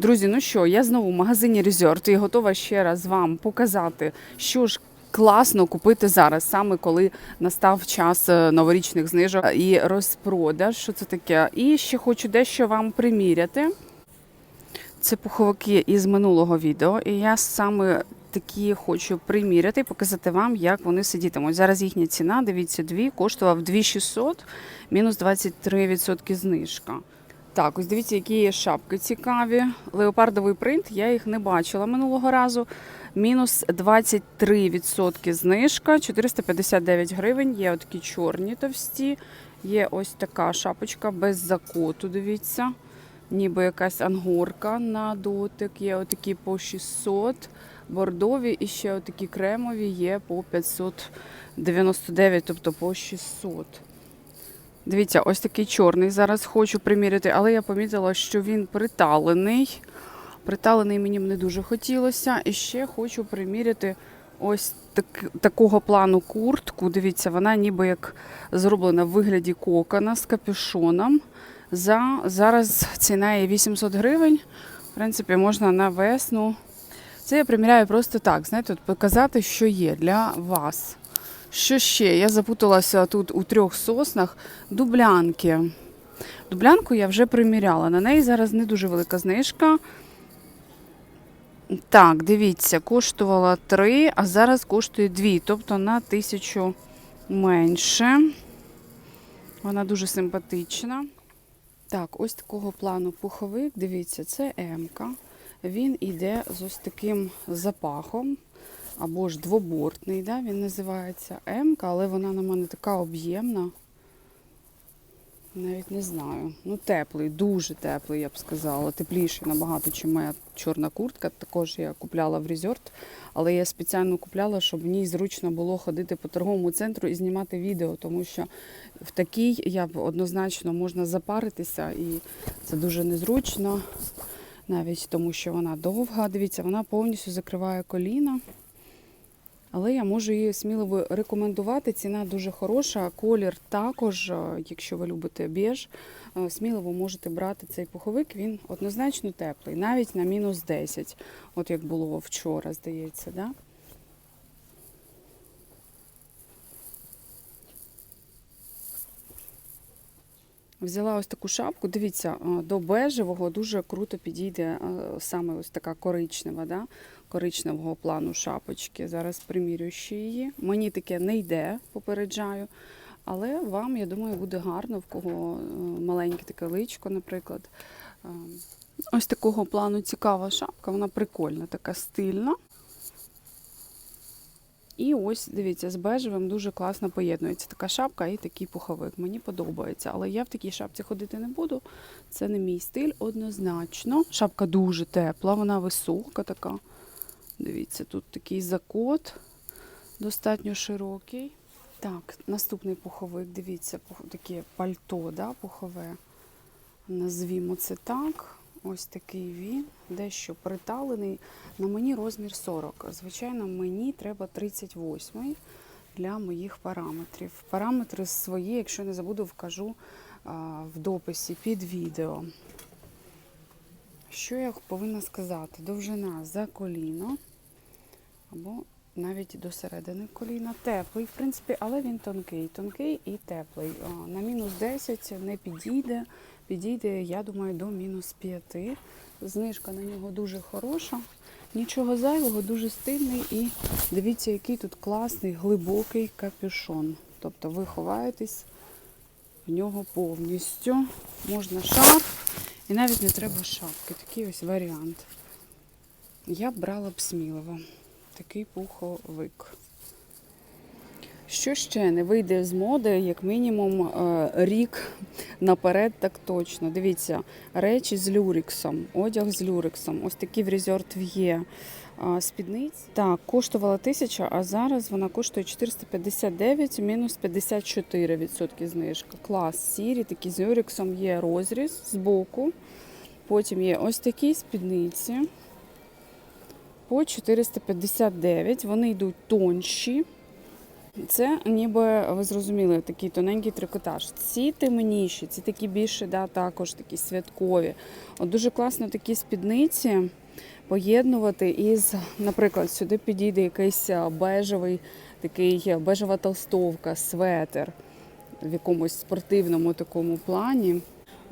Друзі, ну що, я знову в магазині Resort і готова ще раз вам показати, що ж класно купити зараз, саме коли настав час е, новорічних знижок і розпродаж. Що це таке? І ще хочу дещо вам приміряти. Це пуховики із минулого відео, і я саме такі хочу приміряти і показати вам, як вони сидітимуть. Зараз їхня ціна, дивіться, дві, коштував 2600, мінус 23% знижка. Так, ось дивіться, які є шапки цікаві. Леопардовий принт, я їх не бачила минулого разу. Мінус 23% знижка, 459 гривень. Є такі чорні товсті. Є ось така шапочка без закоту, дивіться. Ніби якась ангорка на дотик. Є отакі по 600 бордові і ще отакі кремові є по 599, тобто по 600. Дивіться, ось такий чорний зараз хочу приміряти, але я помітила, що він приталений. Приталений мені не дуже хотілося. І ще хочу приміряти ось так, такого плану куртку. Дивіться, вона ніби як зроблена в вигляді кокона з капюшоном. За, зараз ціна є 800 гривень. В принципі, можна на весну. Це я приміряю просто так, знаєте, показати, що є для вас. Що ще? Я запуталася тут у трьох соснах. Дублянки. Дублянку я вже приміряла. На неї зараз не дуже велика знижка. Так, дивіться, коштувала 3, а зараз коштує 2, тобто на тисячу менше. Вона дуже симпатична. Так, ось такого плану пуховик. Дивіться, це М-ка. Він іде з ось таким запахом або ж двобортний, да, він називається М, але вона на мене така об'ємна. Навіть не знаю. Ну, теплий, дуже теплий, я б сказала. Тепліший набагато, ніж моя чорна куртка. Також я купляла в резорт, але я спеціально купляла, щоб в ній зручно було ходити по торговому центру і знімати відео, тому що в такій я б однозначно можна запаритися, і це дуже незручно, навіть тому що вона довга. Дивіться, вона повністю закриває коліна. Але я можу її сміливо рекомендувати. Ціна дуже хороша. Колір також, е, якщо ви любите біж, е, сміливо можете брати цей пуховик. Він однозначно теплий, навіть на мінус 10, от як було вчора, здається. Да? Взяла ось таку шапку. Дивіться, е, до бежевого дуже круто підійде саме ось така коричнева, да? Коричневого плану шапочки. Зараз примірюю ще її. Мені таке не йде, попереджаю. Але вам, я думаю, буде гарно, в кого е, маленьке таке личко, наприклад. Е, Ось такого плану цікава шапка, вона прикольна, така стильна. І ось, дивіться, з бежевим дуже класно поєднується така шапка і такий пуховик. Мені подобається. Але я в такій шапці ходити не буду. Це не мій стиль однозначно. Шапка дуже тепла, вона висока така. Дивіться, тут такий закот достатньо широкий. Так, наступний пуховик, дивіться, таке пальто, да, пухове. Назвімо це так. Ось такий він, дещо приталений. На мені розмір 40. Звичайно, мені треба 38 для моїх параметрів. Параметри свої, якщо не забуду, вкажу в дописі під відео. Що я повинна сказати? Довжина за коліно або навіть до середини коліна. Теплий, в принципі, але він тонкий. Тонкий і теплий. На мінус 10 не підійде. Підійде, я думаю, до мінус 5. Знижка на нього дуже хороша. Нічого зайвого, дуже стильний. І дивіться, який тут класний, глибокий капюшон. Тобто ви ховаєтесь в нього повністю. Можна шарф, і навіть не треба шапки. Такий ось варіант. Я б брала б сміливо такий пуховик. Що ще не вийде з моди, як мінімум е, рік наперед, так точно. Дивіться, речі з люрексом, одяг з люрексом. Ось такі в резорт є спідниць. Так, коштувала 1000, а зараз вона коштує 459, мінус 54% знижка. Клас, сірі, такі з люрексом є розріз з боку. Потім є ось такі спідниці по 459. Вони йдуть тонші. Це ніби ви зрозуміли, такий тоненький трикотаж. Ці темніші, ці такі більше, да, також такі святкові. От дуже класно такі спідниці поєднувати із, наприклад, сюди підійде якийсь бежевий, такий бежева толстовка, светер в якомусь спортивному такому плані.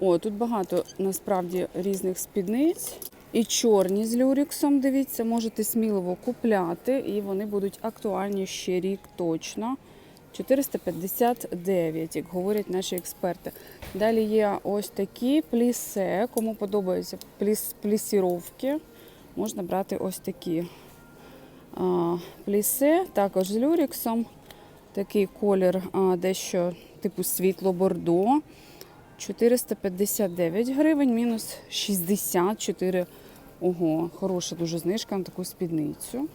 О, тут багато насправді різних спідниць. І чорні з люріксом, дивіться, можете сміливо купляти, і вони будуть актуальні ще рік точно. 459, як говорять наші експерти. Далі є ось такі плісе. Кому подобаються пліс, плісіровки, можна брати ось такі а, плісе, також з люріксом. Такий колір а, дещо типу світло-бордо. 459 гривень, мінус 64. Ого, хороша дуже знижка на таку спідницю.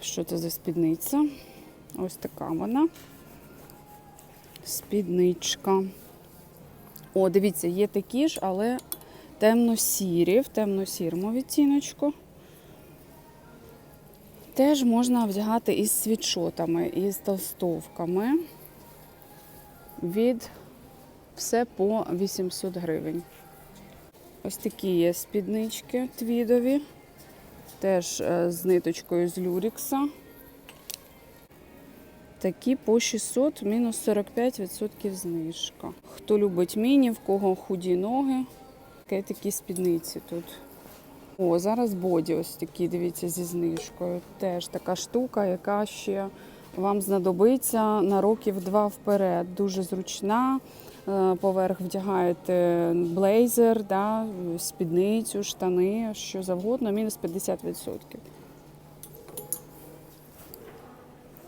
Що це за спідниця? Ось така вона. Спідничка. О, дивіться, є такі ж, але темно-сірі, в темно-сірому відтіночку. Теж можна вдягати із світшотами, із толстовками. Від все по 800 гривень. Ось такі є спіднички твідові, теж е, з ниточкою з люрікса. Такі по 600, мінус 45% знижка. Хто любить міні, в кого худі ноги, такі такі спідниці тут. О, зараз боді ось такі, дивіться, зі знижкою. Теж така штука, яка ще вам знадобиться на років два вперед. Дуже зручна. Е, Поверх вдягаєте блейзер, да, спідницю, штани, що завгодно, мінус 50%.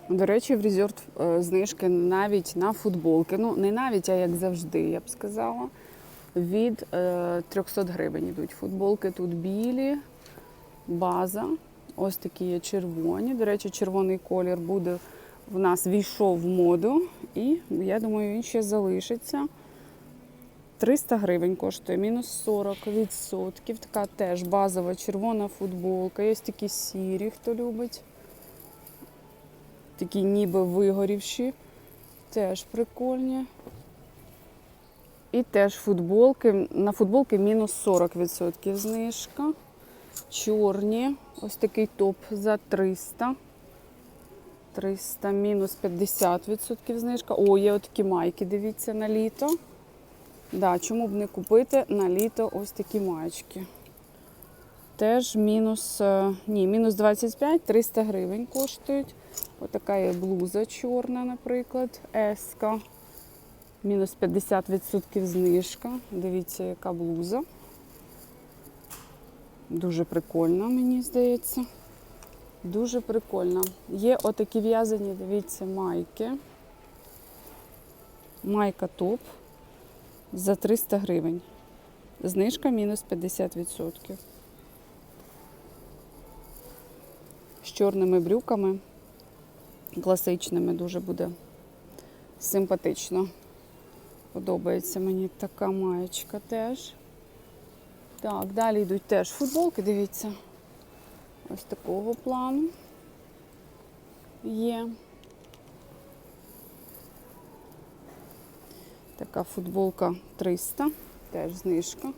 До речі, в резорт е, знижки навіть на футболки. Ну, не навіть, а як завжди, я б сказала. Від е, 300 гривень йдуть футболки. Тут білі, база. Ось такі є червоні. До речі, червоний колір буде в нас війшов в моду, і я думаю, він ще залишиться. 300 гривень коштує, мінус 40%. Така теж базова червона футболка. Є такі сірі, хто любить. Такі ніби вигорівші. Теж прикольні. І теж футболки. На футболки мінус 40% знижка. Чорні. Ось такий топ за 300. 300 мінус 50% знижка. О, є отакі майки, дивіться, на літо. Да, чому б не купити на літо ось такі маєчки. Теж мінус, е, ні, мінус 25, 300 гривень коштують. Отака є блуза чорна, наприклад, еска. Мінус 50% знижка. Дивіться, яка блуза. Дуже прикольна, мені здається. Дуже прикольно. Є отакі в'язані, дивіться, майки. Майка топ за 300 гривень. Знижка мінус 50%. З чорними брюками. Класичними дуже буде симпатично. Подобається мені така маєчка теж. Так, далі йдуть теж футболки, дивіться. Ось такого плану є. Така футболка 300, теж знижка.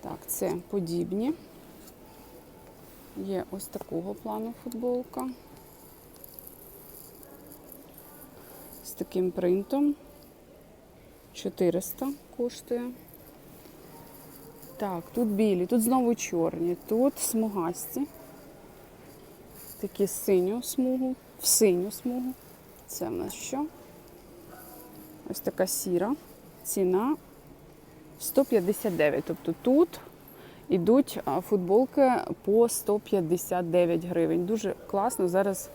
Так, це подібні. Є ось такого плану футболка. З таким принтом. 400 коштує. Так, тут білі, тут знову чорні, тут смугасті. Такі синю смугу, в синю смугу. Це в нас що? Ось така сіра. Ціна 159. Тобто тут йдуть футболки по 159 гривень. Дуже класно зараз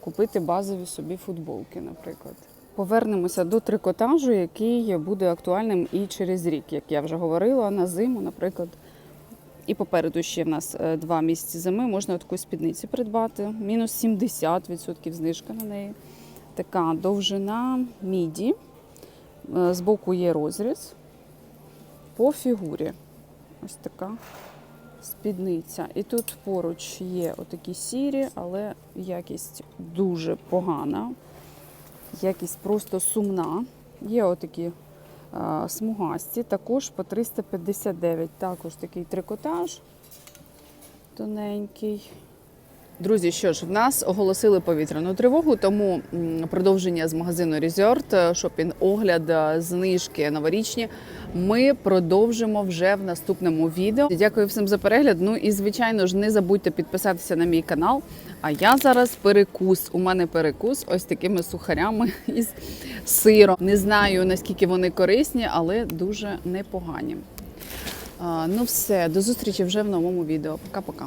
купити базові собі футболки, наприклад. Повернемося до трикотажу, який буде актуальним і через рік, як я вже говорила, на зиму, наприклад. І попереду ще в нас е, два місяці зими. Можна таку спідниці придбати. Мінус 70% знижка на неї. Така довжина міді. Е, Збоку є розріз по фігурі. Ось така спідниця. І тут поруч є отакі сірі, але якість дуже погана. Якість просто сумна. Є отакі а, смугасті, також по 359. Також такий трикотаж тоненький. Друзі, що ж, в нас оголосили повітряну тривогу, тому продовження з магазину Resort, шопінг огляд, е, знижки новорічні. Ми продовжимо вже в наступному відео. Дякую всім за перегляд. Ну і звичайно ж, не забудьте підписатися на мій канал. А я зараз перекус. У мене перекус ось такими сухарями із сиром. Не знаю наскільки вони корисні, але дуже непогані. Ну все, до зустрічі вже в новому відео. Пока-пока.